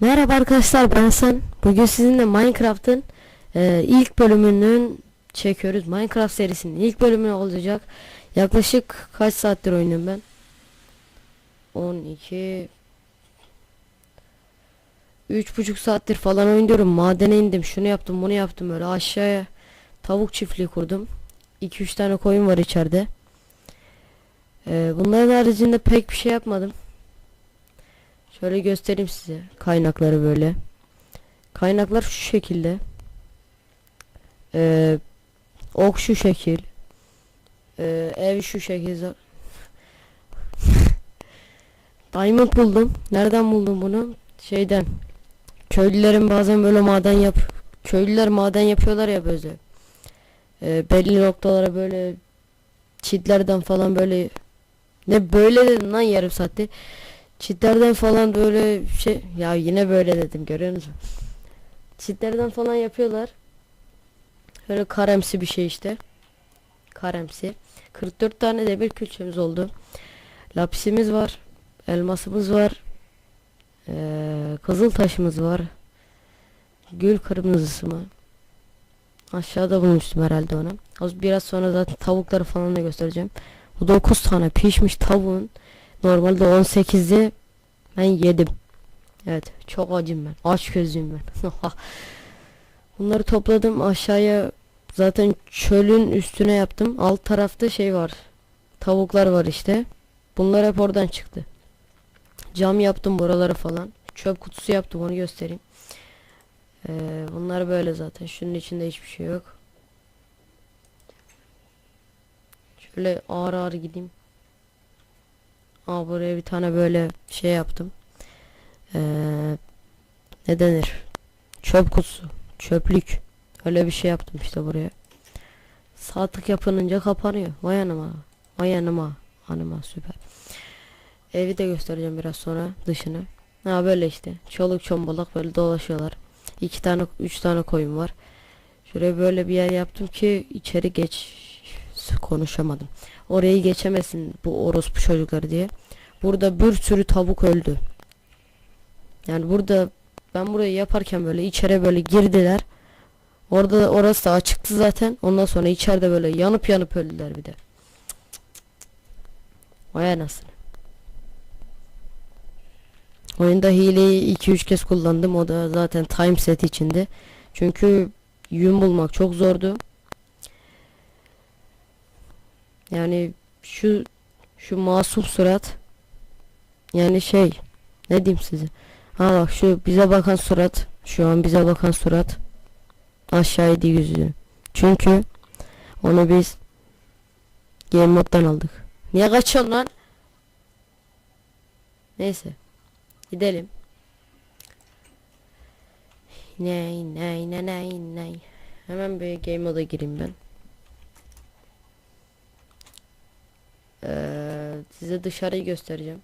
Merhaba arkadaşlar ben Hasan. Bugün sizinle Minecraft'ın e, ilk bölümünün çekiyoruz. Minecraft serisinin ilk bölümü olacak. Yaklaşık kaç saattir oynuyorum ben? 12 üç buçuk saattir falan oynuyorum. Madene indim. Şunu yaptım, bunu yaptım böyle aşağıya tavuk çiftliği kurdum. 2-3 tane koyun var içeride. E, bunların haricinde pek bir şey yapmadım. Şöyle göstereyim size kaynakları böyle. Kaynaklar şu şekilde. Ee, ok şu şekil. Ee, ev şu şekil. Diamond buldum. Nereden buldum bunu? Şeyden. Köylülerin bazen böyle maden yap. Köylüler maden yapıyorlar ya böyle. Ee, belli noktalara böyle çitlerden falan böyle ne böyle dedim lan yarım saatte. Çitlerden falan böyle şey ya yine böyle dedim görüyorsunuz mu? Çitlerden falan yapıyorlar. Böyle karemsi bir şey işte. Karemsi. 44 tane demir külçemiz oldu. Lapisimiz var. Elmasımız var. Ee, kızıl taşımız var. Gül kırmızısı mı? Aşağıda bulmuştum herhalde onu. Az biraz sonra zaten tavukları falan da göstereceğim. Bu 9 tane pişmiş tavuğun Normalde 18'i ben yedim. Evet çok acım ben. Aç gözlüyüm ben. Bunları topladım aşağıya zaten çölün üstüne yaptım. Alt tarafta şey var. Tavuklar var işte. Bunlar hep oradan çıktı. Cam yaptım buraları falan. Çöp kutusu yaptım onu göstereyim. Ee, bunlar böyle zaten. Şunun içinde hiçbir şey yok. Şöyle ağır ağır gideyim. Aa buraya bir tane böyle şey yaptım. Ee, ne denir? Çöp kutusu. Çöplük. Öyle bir şey yaptım işte buraya. Saatlik yapınınca kapanıyor. Vay anıma. Vay anıma. Anıma süper. Evi de göstereceğim biraz sonra dışını. Ha böyle işte. Çoluk çombalak böyle dolaşıyorlar. İki tane, üç tane koyun var. Şuraya böyle bir yer yaptım ki içeri geç konuşamadım. Orayı geçemesin bu orospu çocukları diye. Burada bir sürü tavuk öldü. Yani burada ben burayı yaparken böyle içeri böyle girdiler. Orada orası da açıktı zaten. Ondan sonra içeride böyle yanıp yanıp öldüler bir de. Vay anasını. Oyunda hileyi 2-3 kez kullandım. O da zaten time set içinde. Çünkü yün bulmak çok zordu. Yani şu şu masum surat yani şey ne diyeyim size? Ha bak şu bize bakan surat şu an bize bakan surat aşağıydı yüzü çünkü onu biz game moddan aldık. Niye kaçıyorsun lan? Neyse gidelim. Ney ney ney ney ney? Hemen bir game moda gireyim ben Ee, size dışarıyı göstereceğim.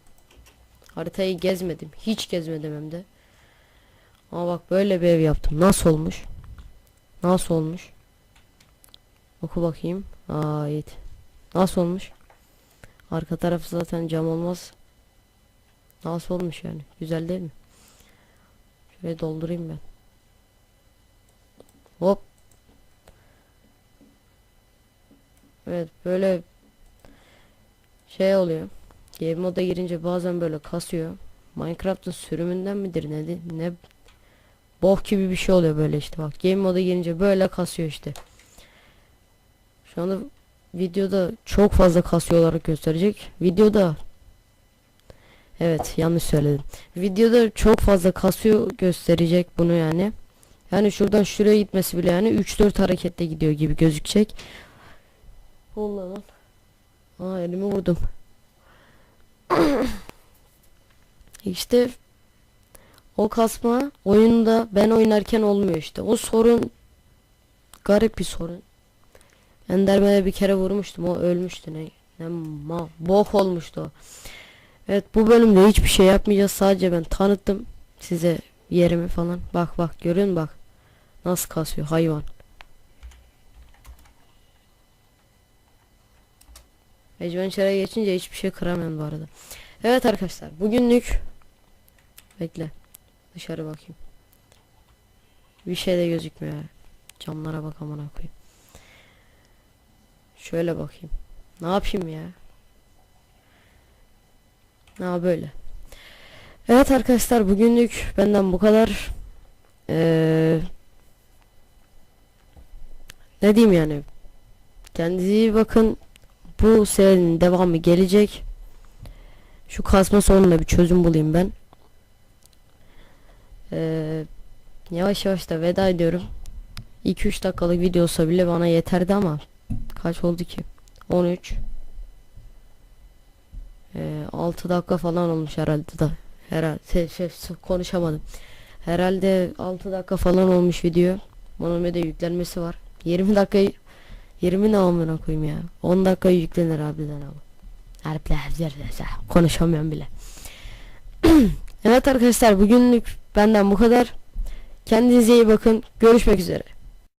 Haritayı gezmedim. Hiç gezmedim hem de. Ama bak böyle bir ev yaptım. Nasıl olmuş? Nasıl olmuş? Oku bakayım. Ait. Nasıl olmuş? Arka tarafı zaten cam olmaz. Nasıl olmuş yani? Güzel değil mi? Şöyle doldurayım ben. Hop. Evet böyle şey oluyor. Game moda girince bazen böyle kasıyor. Minecraft'ın sürümünden midir ne ne bok gibi bir şey oluyor böyle işte bak. Game moda girince böyle kasıyor işte. Şu anda videoda çok fazla kasıyor olarak gösterecek. Videoda Evet yanlış söyledim. Videoda çok fazla kasıyor gösterecek bunu yani. Yani şuradan şuraya gitmesi bile yani 3-4 harekette gidiyor gibi gözükecek. Allah lan. Aa elimi vurdum. işte o kasma oyunda ben oynarken olmuyor işte. O sorun garip bir sorun. Enderman'e bir kere vurmuştum. O ölmüştü ne? Ne ma bok olmuştu o. Evet bu bölümde hiçbir şey yapmayacağız. Sadece ben tanıttım size yerimi falan. Bak bak görün bak. Nasıl kasıyor hayvan. Adventure'a geçince hiçbir şey kıramıyorum bu arada. Evet arkadaşlar bugünlük bekle. Dışarı bakayım. Bir şey de gözükmüyor. Camlara bak amına koyayım. Şöyle bakayım. Ne yapayım ya? Ha böyle. Evet arkadaşlar bugünlük benden bu kadar. Ee, ne diyeyim yani? Kendinize iyi bakın. Bu serinin devamı gelecek. Şu kasma sorununa bir çözüm bulayım ben. Ee, yavaş yavaş da veda ediyorum. 2-3 dakikalık video olsa bile bana yeterdi ama kaç oldu ki? 13 ee, 6 dakika falan olmuş herhalde da herhalde şey, şey, konuşamadım. Herhalde 6 dakika falan olmuş video. Bunun yüklenmesi var. 20 dakika 20 ne amına koyayım ya. 10 dakika yüklenir harbiden ama. Harbiden konuşamıyorum bile. evet arkadaşlar bugünlük benden bu kadar. Kendinize iyi bakın. Görüşmek üzere.